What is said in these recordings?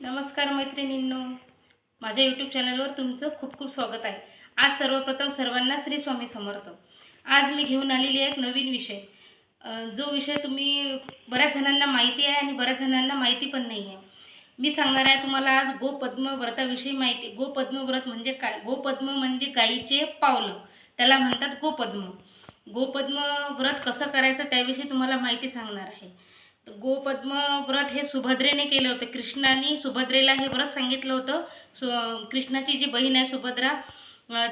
नमस्कार मैत्रिणींनो. माझ्या यूट्यूब चॅनलवर तुमचं खूप खूप स्वागत आहे. आज सर्वप्रथम सर्वांना श्री स्वामी समर्थ. आज मी घेऊन आलेली आहे एक नवीन विषय. जो विषय तुम्ही बऱ्याच जणांना माहिती आहे आणि बऱ्याच जणांना माहिती पण नाही आहे. मी सांगणार आहे तुम्हाला आज गोपद्म व्रताविषयी माहिती. गोपद्म व्रत म्हणजे काय? गोपद्म म्हणजे गाईचे पावलं. त्याला म्हणतात गोपद्म. गोपद्म व्रत कसं करायचं त्याविषयी तुम्हाला माहिती सांगणार आहे. गोपद्म व्रत हे सुभद्रेने केलं होतं. कृष्णाने सुभद्रेला हे व्रत सांगितलं होतं. सु कृष्णाची जी बहीण आहे सुभद्रा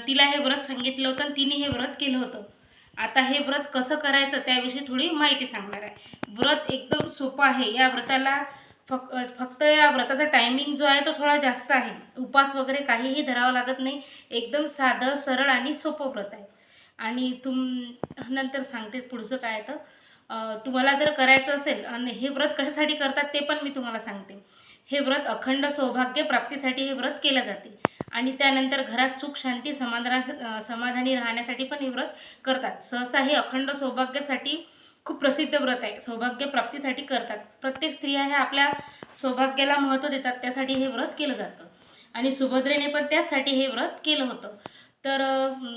तिला हे व्रत सांगितलं होतं आणि तिने हे व्रत केलं होतं. आता हे व्रत कसं करायचं त्याविषयी थोडी माहिती सांगणार आहे. व्रत एकदम सोपं आहे. या व्रताला फक फक्त या व्रताचा टायमिंग जो आहे तो थोडा जास्त आहे. उपास वगैरे काहीही धरावं लागत नाही. एकदम साधं सरळ आणि सोपं व्रत आहे. आणि तुम नंतर सांगते पुढचं काय तर. तुम्हाला जर करायचं असेल आणि हे व्रत कशासाठी करतात ते पण मी तुम्हाला सांगते. हे व्रत अखंड सौभाग्य प्राप्तीसाठी हे व्रत केलं जाते. आणि त्यानंतर घरात सुख शांती समाधाना समाधानी राहण्यासाठी पण हे व्रत करतात. सहसा हे अखंड सौभाग्यासाठी खूप प्रसिद्ध व्रत आहे. सौभाग्य प्राप्तीसाठी करतात. प्रत्येक स्त्रिया ह्या आपल्या सौभाग्याला महत्त्व देतात. त्यासाठी हे व्रत केलं जातं. आणि सुभद्रेने पण त्याचसाठी हे व्रत केलं होतं. तर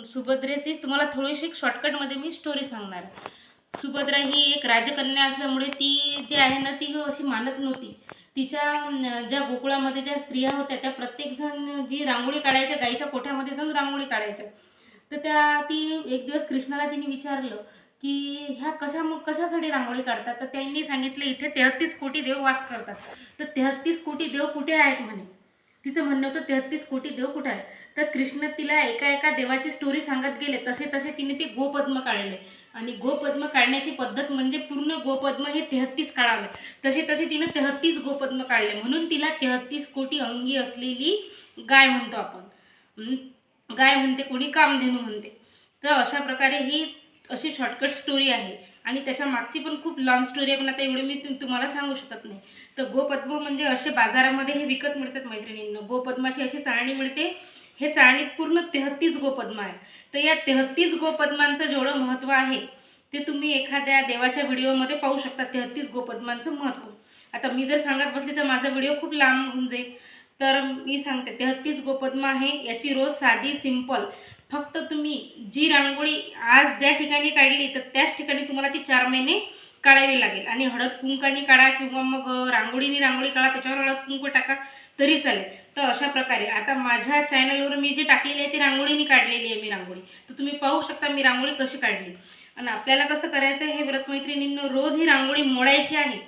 सुभद्रेची तुम्हाला थोडीशी शॉर्टकटमध्ये मी स्टोरी सांगणार. आहे सुभद्रा ही एक राजकन्या असल्यामुळे ती जी आहे ना ती अशी मानत नव्हती. तिच्या ज्या गोकुळामध्ये ज्या स्त्रिया होत्या त्या प्रत्येकजण जी रांगोळी काढायच्या गाईच्या कोठ्यामध्ये जाऊन रांगोळी काढायच्या. तर त्या ती एक दिवस कृष्णाला तिने विचारलं की ह्या कशा मग कशासाठी रांगोळी काढतात? तर त्यांनी सांगितलं इथे तेहत्तीस कोटी देव वास करतात. तर तेहत्तीस कोटी देव कुठे आहेत म्हणे? तिचं म्हणणं होतं तेहत्तीस कोटी देव कुठे आहे तर कृष्ण तिला एका एका देवाची स्टोरी सांगत गेले. तसे तसे तिने ते गोपद्म काढले. आणि गोपद्म काढण्याची पद्धत म्हणजे पूर्ण गोपद्म हे तेहत्तीस काढावे. तसे तसे तिनं तेहत्तीस गोपद्म काढले. म्हणून तिला तेहत्तीस कोटी अंगी असलेली गाय म्हणतो आपण. गाय म्हणते कोणी? कामधेनू म्हणते. तर अशा प्रकारे ही अशी शॉर्टकट स्टोरी आहे. आणि त्याच्या मागची पण खूप लॉंग स्टोरी आहे पण आता एवढी मी तुम्हाला सांगू शकत नाही. तर गोपद्म म्हणजे असे बाजारामध्ये हे विकत मिळतात मैत्रिणींना. गोपद्माची अशी चाळणी मिळते. हे चाळणीत पूर्ण तेहत्तीस गोपद्म आहे तर या तेहत्तीस गोपद्मांचं जेवढं महत्त्व आहे ते तुम्ही एखाद्या देवाच्या व्हिडिओमध्ये पाहू शकता तेहत्तीस गोपद्मांचं महत्त्व. आता मी जर सांगत बसले तर माझा व्हिडिओ खूप लांब होऊन जाईल. तर मी सांगते तेहत्तीस गोपद्म आहे याची रोज साधी सिंपल. फक्त तुम्ही जी रांगोळी आज ज्या ठिकाणी काढली तर त्याच ठिकाणी तुम्हाला ती चार महिने काढावी लागेल. आणि हळद कुंकानी काढा किंवा मग रांगोळीनी रांगोळी काढा त्याच्यावर हळद कुंकू टाका तरी चालेल. तर अशा प्रकारे. आता माझ्या चॅनलवर मी जी टाकलेली आहे ती रांगोळीनी काढलेली आहे मी रांगोळी. तर तुम्ही पाहू शकता मी रांगोळी कशी काढली. आणि आपल्याला कसं करायचं आहे हे व्रतमैत्रिणींनो रोज ही रांगोळी मोडायची आहे.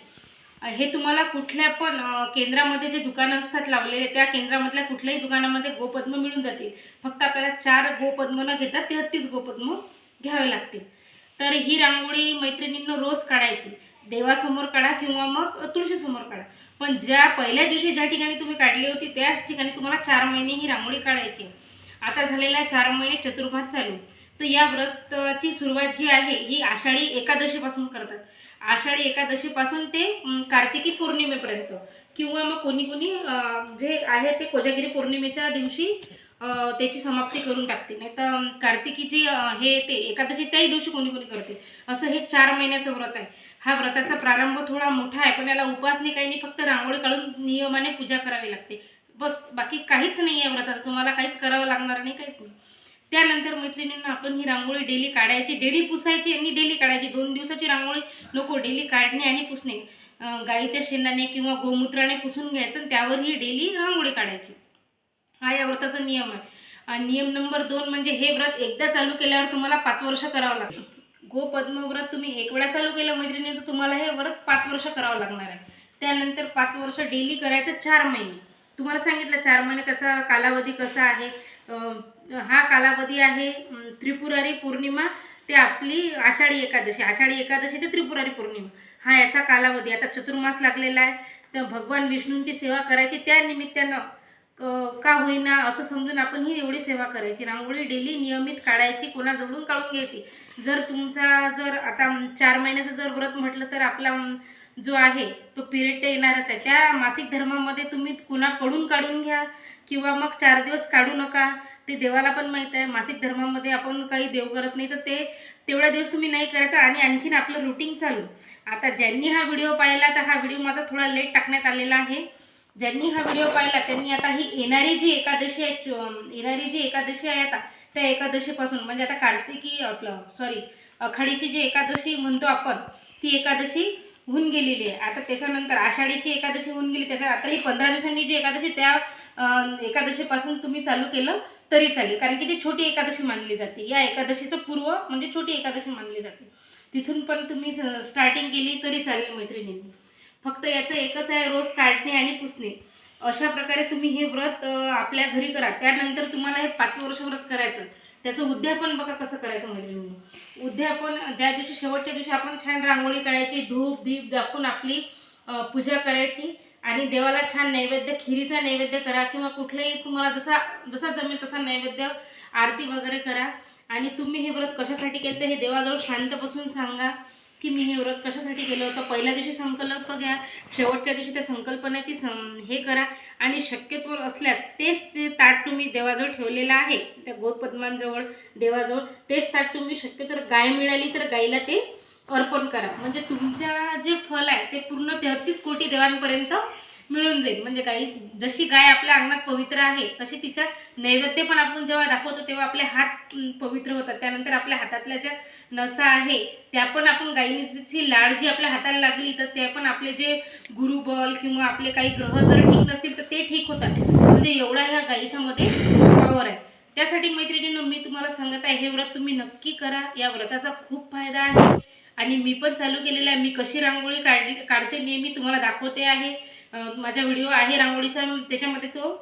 हे तुम्हाला कुठल्या पण केंद्रामध्ये जे दुकानं असतात लावलेले त्या केंद्रामधल्या कुठल्याही दुकानामध्ये गोपद्म मिळून जातील. फक्त आपल्याला चार गोपद्म न घेतात तेहत्तीस गोपद्म घ्यावे लागतील. तर ही रांगोळी मैत्रिणींनो रोज काढायची. देवासमोर काढा किंवा मग तुळशीसमोर काढा. पण ज्या पहिल्या दिवशी ज्या ठिकाणी तुम्ही काढली होती त्याच ठिकाणी तुम्हाला चार महिने ही रांगोळी काढायची आता झालेला चार महिने चतुर्भात चालू. तर या व्रताची सुरुवात जी आहे ही आषाढी एकादशीपासून करतात. आषाढी एकादशीपासून ते कार्तिकी पौर्णिमेपर्यंत. किंवा मग कोणी कोणी जे आहे ते कोजागिरी पौर्णिमेच्या दिवशी त्याची समाप्ती करून टाकते. नाही तर कार्तिकीची हे ते एकादशी त्याही दिवशी कोणी कोणी करते. असं हे चार महिन्याचं व्रत आहे. हा व्रताचा प्रारंभ थोडा मोठा आहे पण याला उपासने काही नाही फक्त रांगोळी काढून नियमाने पूजा करावी लागते. बस बाकी काहीच नाही आहे व्रताचं. तुम्हाला काहीच करावं लागणार नाही काहीच नाही. त्यानंतर मैत्रिणींना आपण ही रांगोळी डेली काढायची डेली पुसायची आणि डेली काढायची. दोन दिवसाची रांगोळी नको डेली काढणे आणि पुसणे. गाईच्या शेणाने किंवा गोमूत्राने पुसून घ्यायचं आणि त्यावर ही डेली रांगोळी काढायची. हा या व्रताचा नियम आहे. आणि नियम नंबर दोन म्हणजे हे व्रत एकदा चालू केल्यावर तुम्हाला पाच वर्ष करावं लागतं. गोपद्म व्रत तुम्ही एक वेळा चालू केलं मैत्रिणी तर तुम्हाला हे व्रत पाच वर्ष करावं लागणार आहे. त्यानंतर पाच वर्ष डेली करायचं चार महिने. तुम्हाला सांगितलं चार महिने त्याचा कालावधी कसा आहे? हा कालावधी आहे त्रिपुरारी पौर्णिमा ते आपली आषाढी एकादशी. आषाढी एकादशी ते त्रिपुरारी पौर्णिमा. हा याचा कालावधी. आता चतुर्मास लागलेला आहे. तर भगवान विष्णूंची सेवा करायची त्या निमित्तानं का होईना असं समजून आपण ही एवढी सेवा करायची. रांगोळी डेली नियमित काढायची कोणाजवळून काढून घ्यायची. जर तुमचा जर आता चार महिन्याचं जर व्रत म्हटलं तर आपला जो आहे तो पिरियड येणारच आहे. त्या मासिक धर्मामध्ये तुम्ही कुणाकडून काढून घ्या किंवा मग चार दिवस काढू नका ते देवाला पण माहीत आहे. मासिक धर्मामध्ये आपण काही देव करत नाही तर ते तेवढ्या दिवस तुम्ही नाही करायचं आणि आणखीन आपलं रुटीन चालू. आता ज्यांनी हा व्हिडिओ पाहिला तर हा व्हिडिओ माझा थोडा लेट टाकण्यात आलेला आहे. ज्यांनी हा व्हिडिओ पाहिला त्यांनी आता ही येणारी जी एकादशी आहे चो- येणारी जी एकादशी आहे आता त्या एकादशीपासून म्हणजे आता कार्तिकी आपलं सॉरी आखाडीची जी एकादशी म्हणतो आपण ती एकादशी होऊन गेलेली आहे. आता त्याच्यानंतर आषाढीची एकादशी होऊन गेली त्याच्या आता ही पंधरा दिवसांनी जी एकादशी त्या एकादशीपासून तुम्ही चालू केलं तरी चालेल. कारण की ती छोटी एकादशी मानली जाते. या एकादशीचं पूर्व म्हणजे छोटी एकादशी मानली जाते. तिथून पण तुम्ही स्टार्टिंग केली तरी चालेल मैत्रिणींनी. फक्त याचं एकच आहे रोज काढणे आणि पुसणे. अशा प्रकारे तुम्ही हे व्रत आपल्या घरी करा. त्यानंतर तुम्हाला हे पाच वर्ष व्रत करायचं. त्याचं उद्यापन बघा कसं करायचं मैत्रिणींनी. उद्यापन ज्या दिवशी शेवटच्या दिवशी आपण छान रांगोळी काढायची धूप दीप दाखवून आपली पूजा करायची. आणि देवाला छान नैवेद्य खिरीचा नैवेद्य करा किंवा कुठलाही तुम्हाला जसा जसा जमेल तसा नैवेद्य आरती वगैरे करा. आणि तुम्ही हे व्रत कशासाठी केलं हे देवाजवळ शांत बसून सांगा. की मी हे व्रत कशासाठी केलं होतं? पहिल्या दिवशी संकल्प घ्या शेवटच्या दिवशी त्या संकल्पनेची सं हे करा. आणि शक्यतो असल्यास तेच ते ताट तुम्ही देवाजवळ ठेवलेलं आहे त्या गोपद्मांजवळ देवाजवळ तेच ताट तुम्ही शक्यतो गाय मिळाली तर गाईला ते अर्पण करा. म्हणजे तुमच्या जे फल आहे ते पूर्ण तेहतीस कोटी देवांपर्यंत मिळून जाईल. म्हणजे गाई जशी गाय आपल्या अंगणात पवित्र आहे तशी तिच्या नैवेद्य पण आपण जेव्हा दाखवतो तेव्हा आपले हात पवित्र होतात. त्यानंतर आपल्या हातातल्या ज्या नसा आहे त्या पण आपण गायीची लाड जी आपल्या हाताला लागली तर ते पण आपले जे गुरुबल किंवा आपले काही ग्रह जर ठीक नसतील तर ते ठीक होतात. म्हणजे एवढा ह्या गायीच्या मध्ये आहे. त्यासाठी मैत्रिणीनं मी तुम्हाला सांगत आहे हे व्रत तुम्ही नक्की करा. या व्रताचा खूप फायदा आहे. आणि मी पण चालू केलेला आहे. मी कशी रांगोळी काढली काढते नेहमी तुम्हाला दाखवते आहे. माझा व्हिडिओ आहे रांगोळीचा त्याच्यामध्ये तो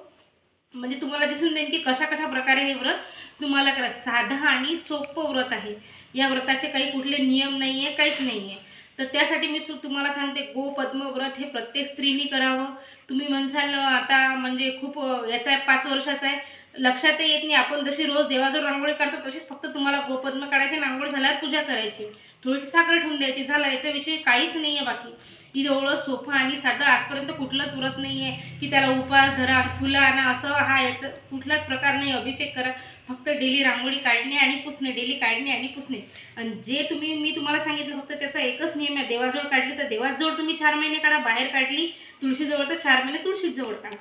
म्हणजे तुम्हाला दिसून देईन की कशा कशा प्रकारे हे व्रत तुम्हाला करा. साधं आणि सोपं व्रत आहे. या व्रताचे काही कुठले नियम नाही आहे काहीच नाही आहे तर त्यासाठी मी सु- तुम्हाला सांगते गोपद्म व्रत हे प्रत्येक स्त्रीने करावं. तुम्ही म्हणसाल आता म्हणजे खूप याचा आहे पाच वर्षाचा आहे. लक्षातही येत नाही आपण जशी रोज देवाजवळ रांगोळी काढतो तशीच फक्त तुम्हाला गोपद्म काढायचे आणि रांगोळी झाल्यावर पूजा करायची. थोडीशी साखर ठेवून द्यायची. झालं याच्याविषयी काहीच नाही आहे बाकी. ही एवढं सोपं आणि साधं आजपर्यंत कुठलंच व्रत नाही आहे की त्याला उपास धरा फुलं आणा असं हा याचं कुठलाच प्रकार नाही. अभिषेक करा. फक्त डेली रांगोळी काढणे आणि पुसणे डेली काढणे आणि पुसणे. आणि जे तुम्ही मी तुम्हाला सांगितलं फक्त त्याचा एकच नियम आहे. देवाजवळ काढली तर देवाजवळ तुम्ही चार महिने काढा. बाहेर काढली तुळशीजवळ तर चार महिने तुळशीजवळ काढा.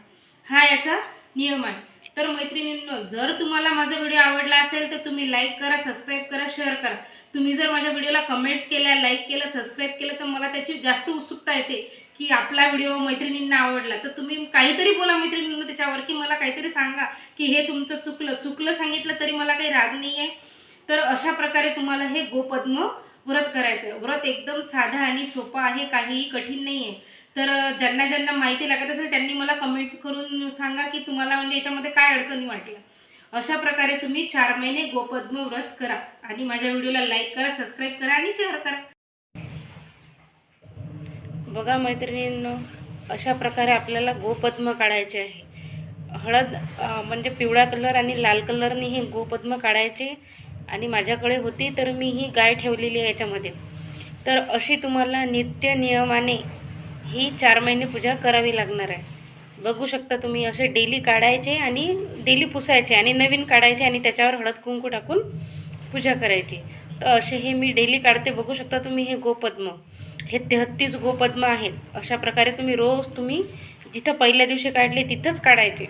हा याचा नियम आहे. तर मैत्रिणींनो जर तुम्हाला माझा व्हिडिओ आवडला असेल तर तुम्ही लाईक करा सबस्क्राईब करा शेअर करा. तुम्ही जर माझ्या व्हिडिओला कमेंट्स केल्या लाईक केलं सबस्क्राईब केलं तर मला त्याची जास्त उत्सुकता येते की आपला व्हिडिओ मैत्रिणींना आवडला. तर तुम्ही काहीतरी बोला मैत्रिणींना त्याच्यावर की मला काहीतरी सांगा की हे तुमचं चुकलं. चुकलं सांगितलं तरी मला काही राग नाही आहे तर अशा प्रकारे तुम्हाला हे गोपद्म व्रत करायचं आहे व्रत एकदम साधं आणि सोपं आहे काहीही कठीण नाही आहे तर ज्यांना ज्यांना माहिती लागत असेल त्यांनी मला कमेंट्स करून सांगा की तुम्हाला म्हणजे याच्यामध्ये काय अडचणी वाटल्या. अशा प्रकारे तुम्ही चार महिने गोपद्म व्रत करा आणि माझ्या व्हिडिओला लाईक करा सबस्क्राईब करा आणि शेअर करा. बघा मैत्रिणींनो अशा प्रकारे आपल्याला गोपद्म काढायचे आहे. हळद म्हणजे पिवळा कलर आणि लाल कलरने हे गोपद्म काढायचे आणि माझ्याकडे होती तर मी ही गाय ठेवलेली आहे याच्यामध्ये. तर अशी तुम्हाला नित्य नियमाने ही चार महिने पूजा करावी लागणार आहे. बघू शकता तुम्ही असे डेली काढायचे आणि डेली पुसायचे आणि नवीन काढायचे आणि त्याच्यावर हळद कुंकू टाकून पूजा करायची. तर असे हे मी डेली काढते. बघू शकता तुम्ही हे गोपद्म. हे तेहत्तीस गोपद्म आहेत. अशा प्रकारे तुम्ही रोज तुम्ही जिथं पहिल्या दिवशी काढले तिथंच काढायचे.